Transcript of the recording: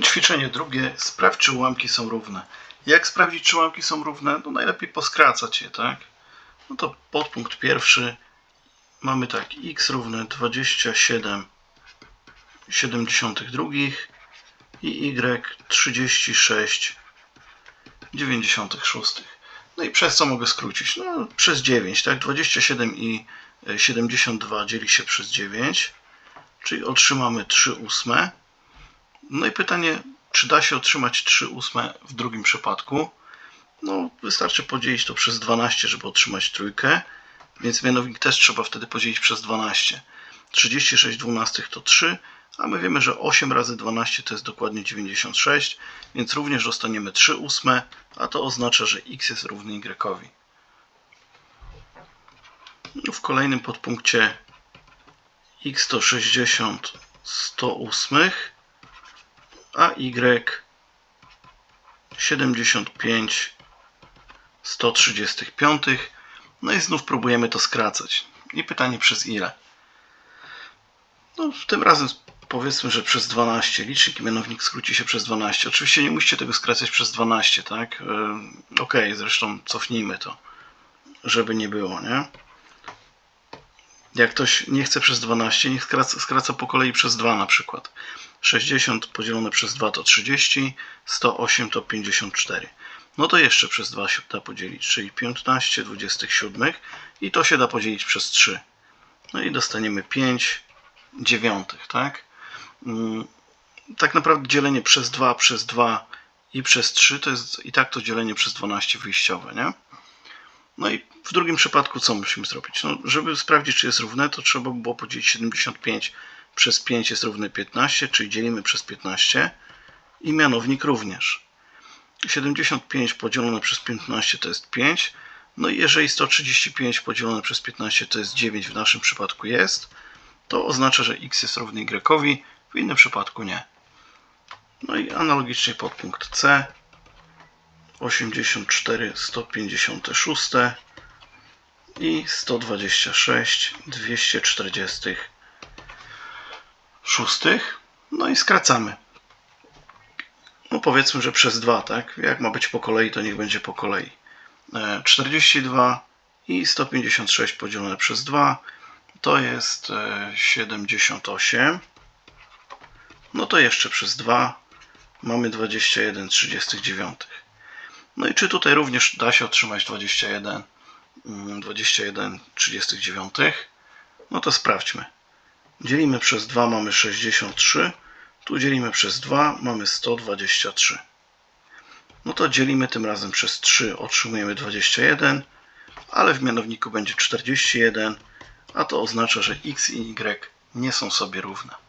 Ćwiczenie drugie. Sprawdź, czy ułamki są równe. Jak sprawdzić, czy ułamki są równe? No najlepiej poskracać je, tak? No to podpunkt pierwszy. Mamy tak, x równe 27 72 i y 36 96. No i przez co mogę skrócić? No przez 9, tak? 27 i 72 dzieli się przez 9, czyli otrzymamy 3 ósme. No i pytanie, czy da się otrzymać 3 ósme w drugim przypadku? No, wystarczy podzielić to przez 12, żeby otrzymać trójkę, więc mianownik też trzeba wtedy podzielić przez 12. 36 dwunastych to 3, a my wiemy, że 8 razy 12 to jest dokładnie 96, więc również dostaniemy 3 ósme, a to oznacza, że x jest równy y. W kolejnym podpunkcie x to 60 108 a y 75 135. No i znów próbujemy to skracać. I pytanie przez ile? No, tym razem powiedzmy, że przez 12. Licznik i mianownik skróci się przez 12. Oczywiście nie musicie tego skracać przez 12, tak? Yy, ok, zresztą cofnijmy to, żeby nie było, nie? Jak ktoś nie chce przez 12, niech skraca, skraca po kolei przez 2 na przykład. 60 podzielone przez 2 to 30, 108 to 54. No to jeszcze przez 2 się da podzielić, czyli 15 27 i to się da podzielić przez 3. No i dostaniemy 5 dziewiątych, tak? Mm, tak naprawdę dzielenie przez 2 przez 2 i przez 3 to jest i tak to dzielenie przez 12 wyjściowe, nie? No i w drugim przypadku co musimy zrobić? No, żeby sprawdzić, czy jest równe, to trzeba by było podzielić 75 przez 5 jest równy 15, czyli dzielimy przez 15 i mianownik również. 75 podzielone przez 15 to jest 5. No i jeżeli 135 podzielone przez 15 to jest 9, w naszym przypadku jest, to oznacza, że x jest równy y, w innym przypadku nie. No i analogicznie podpunkt C 84 156 i 126 246. No i skracamy. No powiedzmy, że przez 2, tak? Jak ma być po kolei, to niech będzie po kolei. 42 e, i 156 podzielone przez 2 to jest 78. E, no to jeszcze przez 2 mamy 21 39. No i czy tutaj również da się otrzymać 21 21 39? No to sprawdźmy. Dzielimy przez 2 mamy 63. Tu dzielimy przez 2 mamy 123. No to dzielimy tym razem przez 3 otrzymujemy 21, ale w mianowniku będzie 41 a to oznacza, że x i y nie są sobie równe.